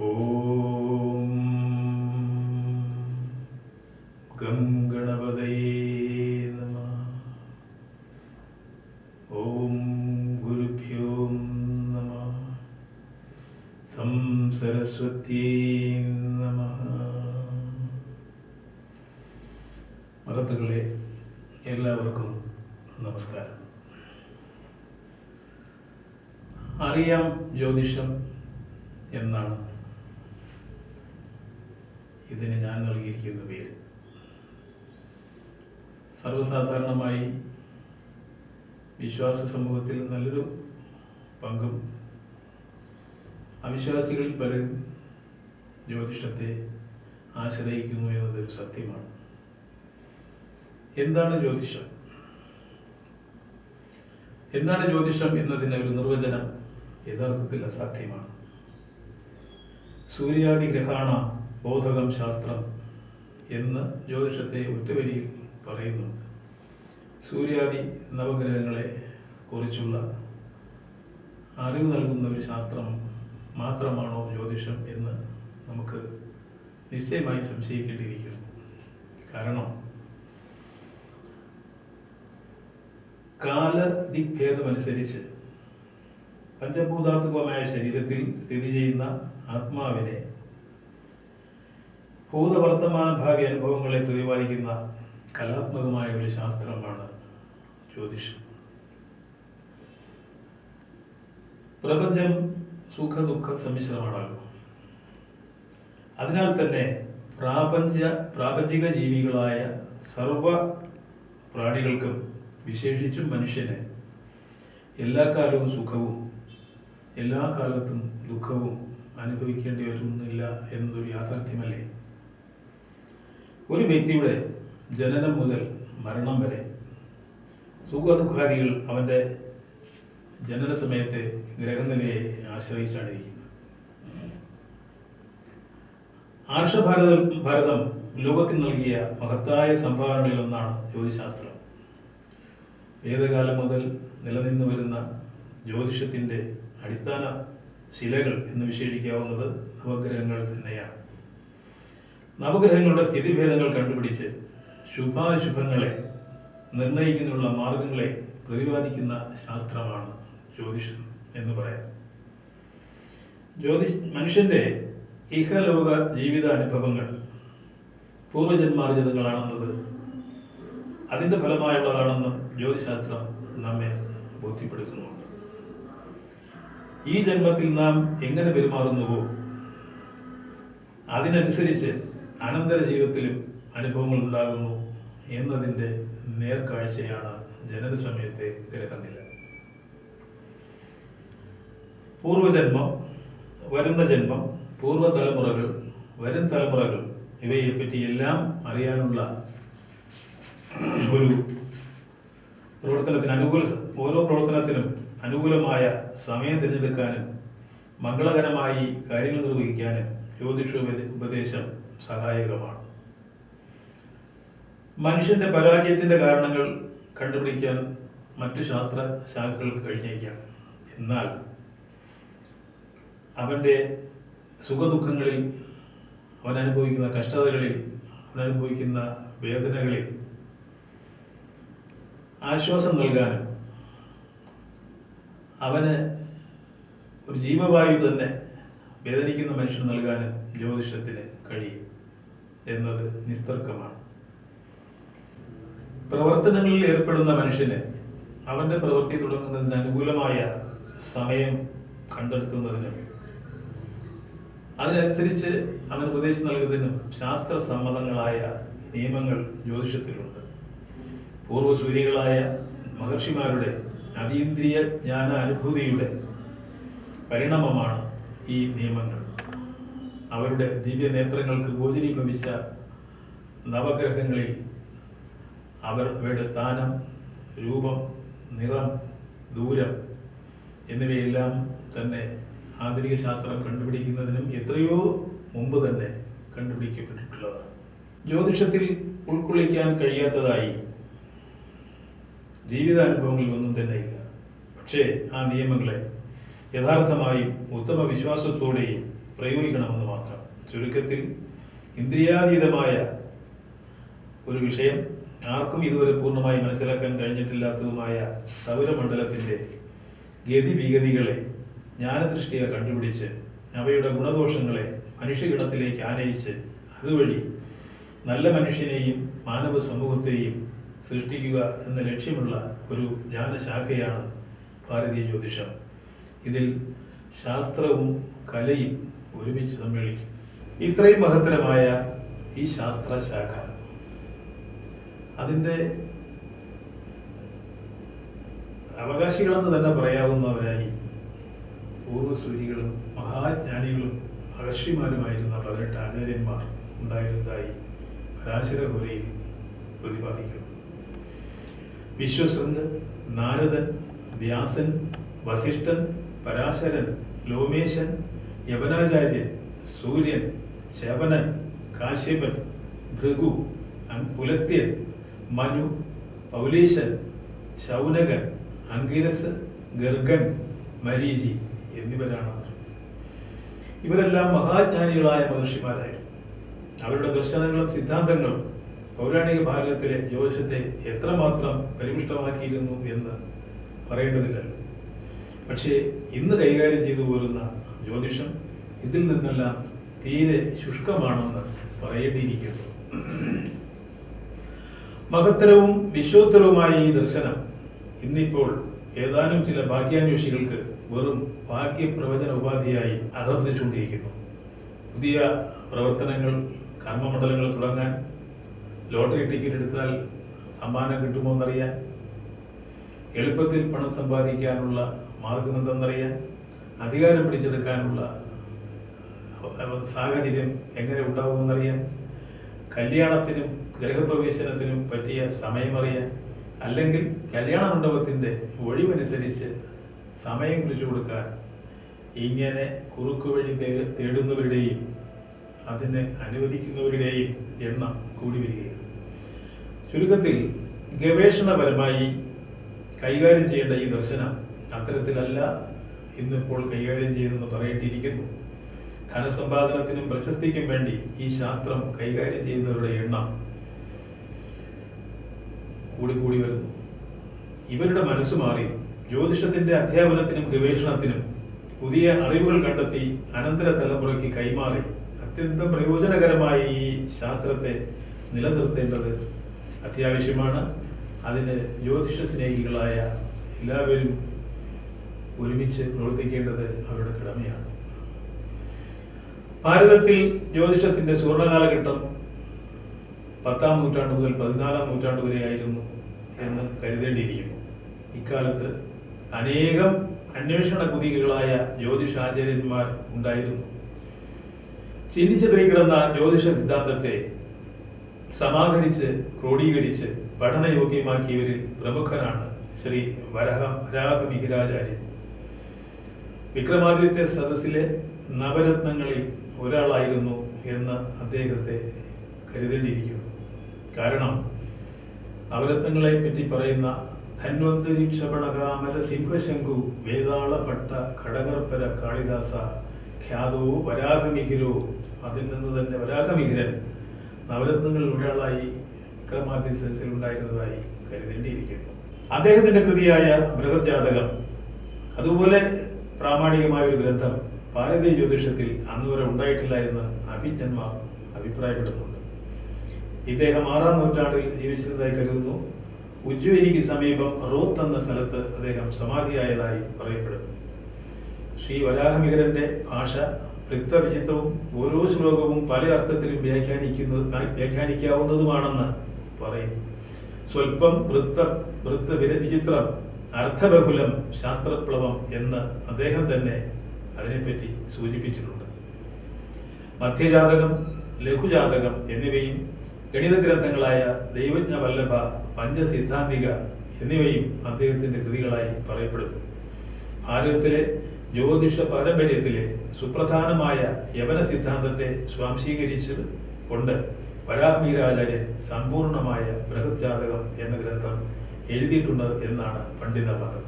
ഓം ഓം മഹത്തുക്കളെ എല്ലാവർക്കും നമസ്കാരം. അറിയാം ജ്യോതിഷം എന്നാണ് ഇതിന് ഞാൻ നൽകിയിരിക്കുന്ന പേര്. സർവസാധാരണമായി വിശ്വാസ സമൂഹത്തിൽ നല്ലൊരു പങ്കും അവിശ്വാസികളിൽ പലരും ജ്യോതിഷത്തെ ആശ്രയിക്കുന്നു എന്നതൊരു സത്യമാണ്. എന്താണ് ജ്യോതിഷം? എന്താണ് ജ്യോതിഷം എന്നതിന് ഒരു നിർവചനം യഥാർത്ഥത്തിൽ അസാധ്യമാണ്. സൂര്യാദി ഗ്രഹാണ ബോധകം ശാസ്ത്രം എന്ന് ജ്യോതിഷത്തെ ഒറ്റവരിയിൽ പറയുന്നുണ്ട്. സൂര്യാദി നവഗ്രഹങ്ങളെ കുറിച്ചുള്ള അറിവ് നൽകുന്ന ഒരു ശാസ്ത്രം മാത്രമാണോ ജ്യോതിഷം എന്ന് നമുക്ക് നിശ്ചയമായി സംശയിക്കേണ്ടിയിരിക്കുന്നു. കാരണം കാലദിഗ്ഭേദമനുസരിച്ച് പഞ്ചഭൂതാത്മകമായ ശരീരത്തിൽ സ്ഥിതി ചെയ്യുന്ന ആത്മാവിനെ ഭൂതവർത്തമാന ഭാവി അനുഭവങ്ങളെ പ്രതിപാദിക്കുന്ന കലാത്മകമായ ഒരു ശാസ്ത്രമാണ് ജ്യോതിഷം. പ്രപഞ്ചം സുഖ ദുഃഖ സമ്മിശ്രമാണല്ലോ. അതിനാൽ തന്നെ പ്രാപഞ്ച പ്രാപഞ്ചിക ജീവികളായ സർവ പ്രാണികൾക്കും വിശേഷിച്ചും മനുഷ്യന് എല്ലാ കാലവും സുഖവും എല്ലാ കാലത്തും ദുഃഖവും അനുഭവിക്കേണ്ടി വരുന്നില്ല എന്നതൊരു യാഥാർത്ഥ്യമല്ലേ? ഒരു വ്യക്തിയുടെ ജനനം മുതൽ മരണം വരെ സുഖദുഃഖാദികൾ അവന്റെ ജനന സമയത്തെ ഗ്രഹനിലയെ ആശ്രയിച്ചാണ് ഇരിക്കുന്നത്. ആർഷഭാരതം ഭാരതം ലോകത്തിന് നൽകിയ മഹത്തായ സംഭാവനകളിലൊന്നാണ് ജ്യോതിശാസ്ത്രം. വേദകാലം മുതൽ നിലനിന്നു വരുന്ന ജ്യോതിഷത്തിന്റെ അടിസ്ഥാന ശിലകൾ എന്ന് വിശേഷിക്കാവുന്നത് നവഗ്രഹങ്ങൾ തന്നെയാണ്. നവഗ്രഹങ്ങളുടെ സ്ഥിതിഭേദങ്ങൾ കണ്ടുപിടിച്ച് ശുഭാശുഭങ്ങളെ നിർണയിക്കുന്നതിനുള്ള മാർഗങ്ങളെ പ്രതിപാദിക്കുന്ന ശാസ്ത്രമാണ് ജ്യോതിഷം എന്ന് പറയാം. ജ്യോതിഷ് മനുഷ്യന്റെ ഇഹലോക ജീവിത അനുഭവങ്ങൾ പൂർവജന്മാർജിതങ്ങളാണെന്നത് അതിന്റെ ഫലമായുള്ളതാണെന്നും ജ്യോതിശാസ്ത്രം നമ്മെ ബോധ്യപ്പെടുത്തുന്നുണ്ട്. ഈ ജന്മത്തിൽ നാം എങ്ങനെ പെരുമാറുന്നുവോ അതിനനുസരിച്ച് അനന്തര ജീവിതത്തിലും അനുഭവങ്ങൾ ഉണ്ടാകുന്നു എന്നതിന്റെ നേർക്കാഴ്ചയാണ് ജനന സമയത്തെ ഗ്രഹനില പൂർവജന്മം വരുന്ന ജന്മം പൂർവതലമുറകൾ വരും തലമുറകൾ ഇവയെപ്പറ്റി എല്ലാം അറിയാനുള്ള ഒരു പ്രവർത്തനത്തിന് അനുകൂല ഓരോ പ്രവർത്തനത്തിനും അനുകൂലമായ സമയം തിരഞ്ഞെടുക്കാനും മംഗളകരമായി കാര്യങ്ങൾ നിർവഹിക്കാനും ജ്യോതിഷ ഉപദേ- ഉപദേശം സഹായകമാണ്. മനുഷ്യന്റെ പരാജയത്തിന്റെ കാരണങ്ങൾ കണ്ടുപിടിക്കാൻ മറ്റു ശാസ്ത്ര ശാഖകൾക്ക് കഴിഞ്ഞേക്കാം. എന്നാൽ അവന്റെ സുഖദുഃഖങ്ങളിൽ അവൻ അനുഭവിക്കുന്ന കഷ്ടതകളിൽ അവൻ അനുഭവിക്കുന്ന വേദനകളിൽ ആശ്വാസം നൽകാനും അവന് ഒരു ജീവവായു തന്നെ വേദനിക്കുന്ന മനുഷ്യന് നൽകാനും ജ്യോതിഷത്തിന് കഴിയും എന്നത് നിസ്തർക്കമാണ്. പ്രവർത്തനങ്ങളിൽ ഏർപ്പെടുന്ന മനുഷ്യന് അവന്റെ പ്രവൃത്തി തുടങ്ങുന്നതിന് അനുകൂലമായ സമയം കണ്ടെത്തുന്നതിനും അതിനനുസരിച്ച് അവൻ ഉപദേശം നൽകുന്നതിനും ശാസ്ത്ര സമ്മതങ്ങളായ നിയമങ്ങൾ ജ്യോതിഷത്തിലുണ്ട്. പൂർവസൂര്യകളായ മഹർഷിമാരുടെ അതീന്ദ്രിയ ജ്ഞാന അനുഭൂതിയുടെ പരിണാമമാണ് ഈ നിയമങ്ങൾ. അവരുടെ ദിവ്യ നേത്രങ്ങൾക്ക് ഗോചരീഭവിച്ച നവഗ്രഹങ്ങളിൽ അവർ അവയുടെ സ്ഥാനം രൂപം നിറം ദൂരം എന്നിവയെല്ലാം തന്നെ ആധുനിക ശാസ്ത്രം കണ്ടുപിടിക്കുന്നതിനും എത്രയോ മുമ്പ് തന്നെ കണ്ടുപിടിക്കപ്പെട്ടിട്ടുള്ളതാണ്. ജ്യോതിഷത്തിൽ ഉൾക്കൊള്ളിക്കാൻ കഴിയാത്തതായി ജീവിതാനുഭവങ്ങളിൽ ഒന്നും തന്നെ ഇല്ല. പക്ഷേ ആ നിയമങ്ങളെ യഥാർത്ഥമായും ഉത്തമ വിശ്വാസത്തോടെയും പ്രയോഗിക്കണമെന്ന് മാത്രം. ചുരുക്കത്തിൽ ഇന്ദ്രിയാതീതമായ ഒരു വിഷയം ആർക്കും ഇതുവരെ പൂർണമായി മനസ്സിലാക്കാൻ കഴിഞ്ഞിട്ടില്ലാത്തതുമായ സൗരമണ്ഡലത്തിന്റെ ഗതിവിഗതികളെ ജ്ഞാനദൃഷ്ടിയെ കണ്ടുപിടിച്ച് അവയുടെ ഗുണദോഷങ്ങളെ മനുഷ്യഗണത്തിലേക്ക് ആനയിച്ച് അതുവഴി നല്ല മനുഷ്യനെയും മാനവ സമൂഹത്തെയും സൃഷ്ടിക്കുക എന്ന ലക്ഷ്യമുള്ള ഒരു ജ്ഞാനശാഖയാണ് ഭാരതീയ ജ്യോതിഷം. ഇതിൽ ശാസ്ത്രവും കലയും ഒരുമിച്ച് സമ്മേളിക്കും. ഇത്രയും മഹത്തരമായ ഈ ശാസ്ത്രശാഖ. അതിന്റെ അവകാശികളെന്ന് തന്നെ പറയാവുന്നവരായി പൂർവസൂരികളും മഹാജ്ഞാനികളും മഹർഷിമാരുമായിരുന്ന പതിനെട്ട് ആചാര്യന്മാർ ഉണ്ടായിരുന്നതായി പരാശരഹോരയിൽ പ്രതിപാദിക്കുന്നു. വിശ്വസംഗ് നാരദൻ വ്യാസൻ വസിഷ്ഠൻ പരാശരൻ ലോമേശൻ യവനാചാര്യൻ സൂര്യൻ ശവനൻ കാശ്യപൻ ഭൃഗു പുലസ്ത്യൻ മനു പൗലീശൻ ശൗനകൻ അങ്കിരസ് ഗർഗൻ മരീചി എന്നിവരാണ്. ഇവരെല്ലാം മഹാജ്ഞാനികളായ മഹർഷിമാരായിരുന്നു അവരുടെ ദർശനങ്ങളും സിദ്ധാന്തങ്ങളും പൗരാണിക ഭാരതത്തിലെ ജ്യോതിഷത്തെ എത്രമാത്രം പരിപുഷ്ടമാക്കിയിരുന്നു എന്ന് പറയേണ്ടതില്ലല്ലോ പക്ഷേ ഇന്ന് കൈകാര്യം ചെയ്തു പോരുന്ന ജ്യോതിഷം ഇതിൽ നിന്നെല്ലാം തീരെ ശുഷ്കമാണെന്ന് പറയേണ്ടിയിരിക്കുന്നു. മഹത്തരവും വിശ്വോത്തരവുമായ ഈ ദർശനം ഇന്നിപ്പോൾ ഏതാനും ചില ഭാഗ്യാന്വേഷികൾക്ക് വെറും ഭാഗ്യപ്രവചന ഉപാധിയായി അധർമ്മിച്ചുകൊണ്ടിരിക്കുന്നു പുതിയ പ്രവർത്തനങ്ങൾ കർമ്മമണ്ഡലങ്ങൾ തുടങ്ങാൻ ലോട്ടറി ടിക്കറ്റ് എടുത്താൽ സമ്മാനം കിട്ടുമോ എന്നറിയാൻ എളുപ്പത്തിൽ പണം സമ്പാദിക്കാനുള്ള മാർഗം എന്തെന്നറിയാൻ അധികാരം പിടിച്ചെടുക്കാനുള്ള സാഹചര്യം എങ്ങനെ ഉണ്ടാകുമെന്നറിയാൻ കല്യാണത്തിനും ഗൃഹപ്രവേശനത്തിനും പറ്റിയ സമയമറിയാൻ അല്ലെങ്കിൽ കല്യാണ മണ്ഡപത്തിന്റെ ഒഴിവനുസരിച്ച് സമയം കുറിച്ചു കൊടുക്കാൻ ഇങ്ങനെ കുറുക്കു വഴി തേടുന്നവരുടെയും അതിന് അനുവദിക്കുന്നവരുടെയും എണ്ണം കൂടി വരികയാണ്. ചുരുക്കത്തിൽ ഗവേഷണപരമായി കൈകാര്യം ചെയ്യേണ്ട ഈ ദർശനം അത്തരത്തിലല്ല. ഇന്നിപ്പോൾ കൈകാര്യം ചെയ്തെന്ന് പറയേണ്ടിയിരിക്കുന്നു ധനസമ്പാദനത്തിനും പ്രശസ്തിക്കും വേണ്ടി ഈ ശാസ്ത്രം കൈകാര്യം ചെയ്യുന്നവരുടെ എണ്ണം കൂടിക്കൂടി വരുന്നു. ഇവരുടെ മനസ്സ് മാറി ജ്യോതിഷത്തിന്റെ അധ്യാപനത്തിനും ഗവേഷണത്തിനും പുതിയ അറിവുകൾ കണ്ടെത്തി അനന്തര തലമുറയ്ക്ക് കൈമാറി അത്യന്തം പ്രയോജനകരമായി ഈ ശാസ്ത്രത്തെ നിലനിർത്തേണ്ടത് അത്യാവശ്യമാണ്. അതിന് ജ്യോതിഷ സ്നേഹികളായ എല്ലാവരും ഒരുമിച്ച് പ്രവർത്തിക്കേണ്ടത് അവരുടെ കടമയാണ്. ഭാരതത്തിൽ ജ്യോതിഷത്തിന്റെ സുവർണകാലഘട്ടം പത്താം നൂറ്റാണ്ട് മുതൽ പതിനാലാം നൂറ്റാണ്ട് വരെയായിരുന്നു എന്ന് കരുതേണ്ടിയിരിക്കുന്നു. ഇക്കാലത്ത് അനേകം അന്വേഷണ കുതികളായ ജ്യോതിഷാചാര്യന്മാർ ഉണ്ടായിരുന്നു. ചിന്നിച്ചെതിരി ജ്യോതിഷ സിദ്ധാന്തത്തെ സമാഹരിച്ച് ക്രോഡീകരിച്ച് പഠനയോഗ്യമാക്കിയവരിൽ പ്രമുഖനാണ് ശ്രീ വരഹ വരാഹമിഹിരാചാര്യൻ വിക്രമാദിത്യ സദസ്സിലെ നവരത്നങ്ങളിൽ ഒരാളായിരുന്നു എന്ന് അദ്ദേഹത്തെ കരുതേണ്ടിയിരിക്കുന്നു. കാരണം നവരത്നങ്ങളെ പറ്റി പറയുന്ന ധന്വന്തരി ക്ഷപണകാമല സിംഹശങ്കു വേതാള ഭട്ട ഘടകർപ്പര കാളിദാസ ഖ്യാതോ വരാഹമിഹിരോ അതിൽ നിന്ന് തന്നെ വരാഹമിഹിരൻ നവരത്നങ്ങളിൽ ഒരാളായി വിക്രമാദിത്യ സദസ്സിൽ ഉണ്ടായിരുന്നതായി കരുതേണ്ടിയിരിക്കുന്നു. അദ്ദേഹത്തിന്റെ കൃതിയായ ബൃഹജാതകം അതുപോലെ പ്രാമാണികമായ ഒരു ഗ്രന്ഥം ഭാരതീയ ജ്യോതിഷത്തിൽ അന്ന് വരെ ഉണ്ടായിട്ടില്ല എന്ന് അഭിജ്ഞന്മാർ അഭിപ്രായപ്പെടുന്നുണ്ട്. ഇദ്ദേഹം ആറാം നൂറ്റാണ്ടിൽ ജീവിച്ചിരുന്നതായി കരുതുന്നു. ഉജ്ജയിനിക്ക് സമീപം റോത്ത് എന്ന സ്ഥലത്ത് അദ്ദേഹം സമാധിയായതായി പറയപ്പെടുന്നു. ശ്രീ വരാഹമികരന്റെ ഭാഷ വൃത്തവിചിത്രവും ഓരോ ശ്ലോകവും പല അർത്ഥത്തിലും വ്യാഖ്യാനിക്കുന്നത് വ്യാഖ്യാനിക്കാവുന്നതുമാണെന്ന് പറയും സ്വൽപ്പം വൃത്ത വൃത്ത വിചിത്രം അർത്ഥബഹുലം ശാസ്ത്രപ്ലവം എന്ന് അദ്ദേഹം തന്നെ അതിനെപ്പറ്റി സൂചിപ്പിച്ചിട്ടുണ്ട്. മധ്യജാതകം ലഘുജാതകം എന്നിവയും ഗണിത ഗ്രന്ഥങ്ങളായ ദൈവജ്ഞ വല്ലഭ പഞ്ചസിദ്ധാന്തിക എന്നിവയും അദ്ദേഹത്തിന്റെ കൃതികളായി പറയപ്പെടുന്നു. ഭാരതത്തിലെ ജ്യോതിഷ പാരമ്പര്യത്തിലെ സുപ്രധാനമായ യവന സിദ്ധാന്തത്തെ സ്വാംശീകരിച്ചത് കൊണ്ട് വരാഹമീരാചാര്യൻ സമ്പൂർണമായ ബൃഹത് ജാതകം എന്ന ഗ്രന്ഥം എഴുതിയിട്ടുണ്ട് എന്നാണ് പണ്ഡിതമതം